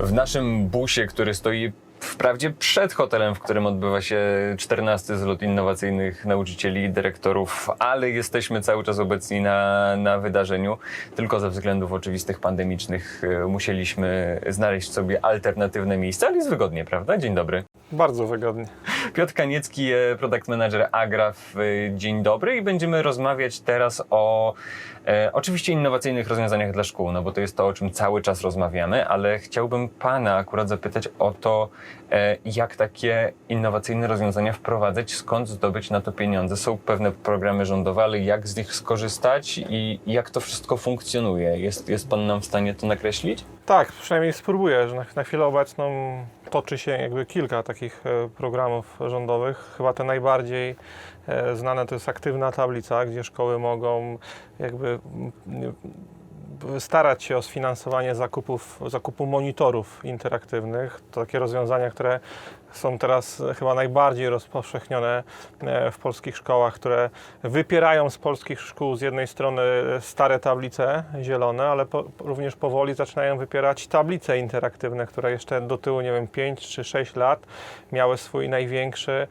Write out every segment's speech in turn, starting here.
W naszym busie, który stoi wprawdzie przed hotelem, w którym odbywa się 14 zlot innowacyjnych nauczycieli i dyrektorów, ale jesteśmy cały czas obecni na, na wydarzeniu. Tylko ze względów oczywistych pandemicznych e, musieliśmy znaleźć sobie alternatywne miejsce, ale jest wygodnie, prawda? Dzień dobry. Bardzo wygodnie. Piotr Kaniecki, e, product manager Agraf. E, Dzień dobry i będziemy rozmawiać teraz o e, oczywiście innowacyjnych rozwiązaniach dla szkół, no bo to jest to, o czym cały czas rozmawiamy, ale chciałbym Pana akurat zapytać o to, e, jak takie innowacyjne rozwiązania wprowadzać, skąd zdobyć na to pieniądze. Są pewne programy rządowe, ale jak z nich skorzystać i jak to wszystko funkcjonuje? Jest, jest Pan nam w stanie to nakreślić? Tak, przynajmniej spróbuję, na, na chwilę obecną toczy się jakby kilka takich e, programów rządowych. Chyba te najbardziej e, znane to jest aktywna tablica, gdzie szkoły mogą jakby starać się o sfinansowanie zakupów, zakupu monitorów interaktywnych. To takie rozwiązania, które są teraz chyba najbardziej rozpowszechnione e, w polskich szkołach, które wypierają z polskich szkół z jednej strony stare tablice zielone, ale po, również powoli zaczynają wypierać tablice interaktywne, które jeszcze do tyłu, nie wiem, 5 czy 6 lat miały swój największy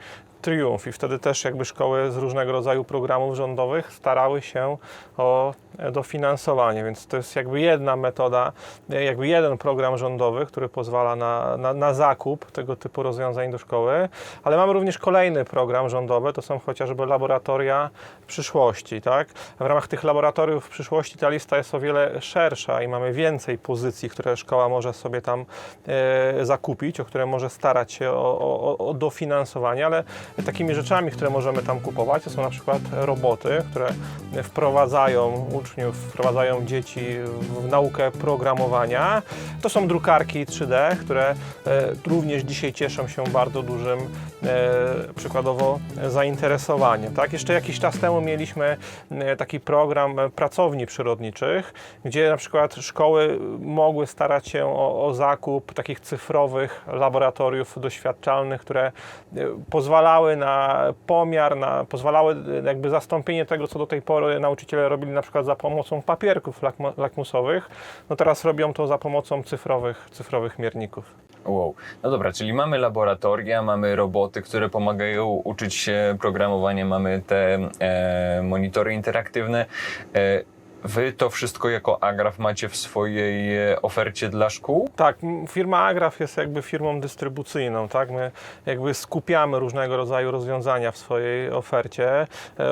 triumf i wtedy też jakby szkoły z różnego rodzaju programów rządowych starały się o dofinansowanie, więc to jest jakby jedna metoda, jakby jeden program rządowy, który pozwala na, na, na zakup tego typu rozwiązań do szkoły, ale mamy również kolejny program rządowy, to są chociażby laboratoria przyszłości, tak? W ramach tych laboratoriów przyszłości ta lista jest o wiele szersza i mamy więcej pozycji, które szkoła może sobie tam e, zakupić, o które może starać się o, o, o dofinansowanie, ale takimi rzeczami, które możemy tam kupować, to są na przykład roboty, które wprowadzają uczniów, wprowadzają dzieci w naukę programowania. To są drukarki 3D, które e, również dzisiaj cieszą się bardzo dużym e, przykładowo zainteresowaniem. Tak? Jeszcze jakiś czas temu mieliśmy e, taki program pracowni przyrodniczych, gdzie na przykład szkoły mogły starać się o, o zakup takich cyfrowych laboratoriów doświadczalnych, które e, pozwalały na pomiar, na, pozwalały e, jakby zastąpienie tego, co do tej pory nauczyciele robili na przykład za pomocą papierków lakmu- lakmusowych, no teraz robią to za pomocą cyfrowych, cyfrowych mierników. Wow. No dobra, czyli mamy laboratoria, mamy roboty, które pomagają uczyć się programowania, mamy te e, monitory interaktywne. E, wy to wszystko jako Agraf macie w swojej e, ofercie dla szkół? Tak, firma Agraf jest jakby firmą dystrybucyjną, tak? My jakby skupiamy różnego rodzaju rozwiązania w swojej ofercie, e,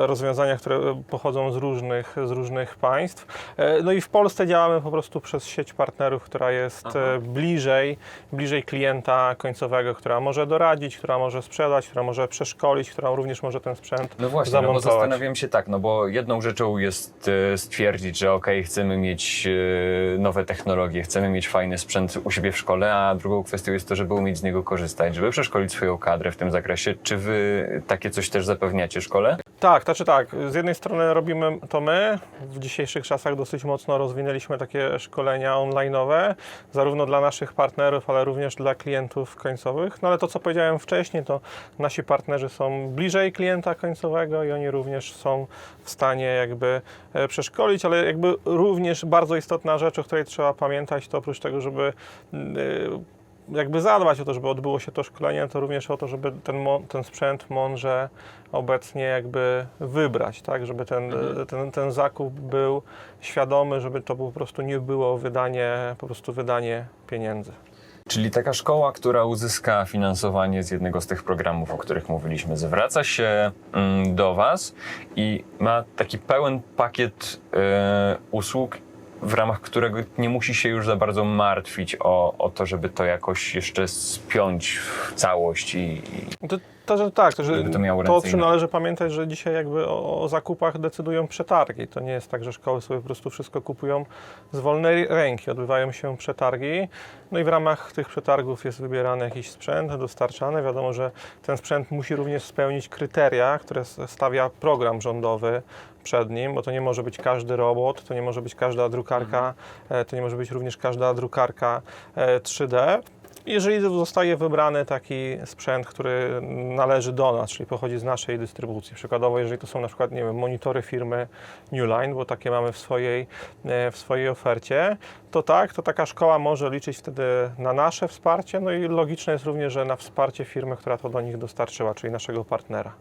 rozwiązania, które pochodzą z różnych, z różnych państw. E, No i w Polsce działamy po prostu przez sieć partnerów, która jest Aha. bliżej, bliżej klienta końcowego, która może doradzić, która może sprzedać, która może przeszkolić, która również może ten sprzęt No właśnie, no bo zamontować. zastanawiam się tak, no bo jedną rzeczą jest e, stwierdzić, że okej, chcemy mieć e, nowe technologie, chcemy mieć fajny sprzęt u siebie w szkole, a drugą kwestią jest to, żeby umieć z niego korzystać, żeby przeszkolić swoją kadrę w tym zakresie. Czy wy takie coś też zapewniacie szkole? Tak, znaczy tak, z jednej strony robimy to my, w dzisiejszych czasach dosyć mocno rozwinęliśmy takie szkolenia online'owe, zarówno dla naszych partnerów, ale również dla klientów końcowych. No ale to, co powiedziałem wcześniej, to nasi partnerzy są bliżej klienta końcowego i oni również są w stanie jakby e, przeszkolić, ale jakby również bardzo istotna rzecz, o której trzeba pamiętać, to oprócz tego, żeby y, jakby zadbać o to, żeby odbyło się to szkolenie, to również o to, żeby ten, ten sprzęt mądrze obecnie jakby wybrać, tak, żeby ten, Mhm. ten, ten zakup był świadomy, żeby to po prostu nie było wydanie, po prostu wydanie pieniędzy. Czyli taka szkoła, która uzyska finansowanie z jednego z tych programów, o których mówiliśmy, zwraca się mm, do Was i ma taki pełen pakiet e, usług, w ramach którego nie musi się już za bardzo martwić o, o to, żeby to jakoś jeszcze spiąć w całość i, i To, to, że tak, to, że to należy pamiętać, że dzisiaj jakby o, o zakupach decydują przetargi. To nie jest tak, że szkoły sobie po prostu wszystko kupują z wolnej ręki. Odbywają się przetargi, no i w ramach tych przetargów jest wybierany jakiś sprzęt, dostarczany. Wiadomo, że ten sprzęt musi również spełnić kryteria, które stawia program rządowy przed nim, bo to nie może być każdy robot, to nie może być każda drukarka, e, to nie może być również każda drukarka e, 3D. Jeżeli zostaje wybrany taki sprzęt, który należy do nas, czyli pochodzi z naszej dystrybucji, przykładowo jeżeli to są na przykład, nie wiem, monitory firmy Newline, bo takie mamy w swojej, e, w swojej ofercie, to tak, to taka szkoła może liczyć wtedy na nasze wsparcie, no i logiczne jest również, że na wsparcie firmy, która to do nich dostarczyła, czyli naszego partnera.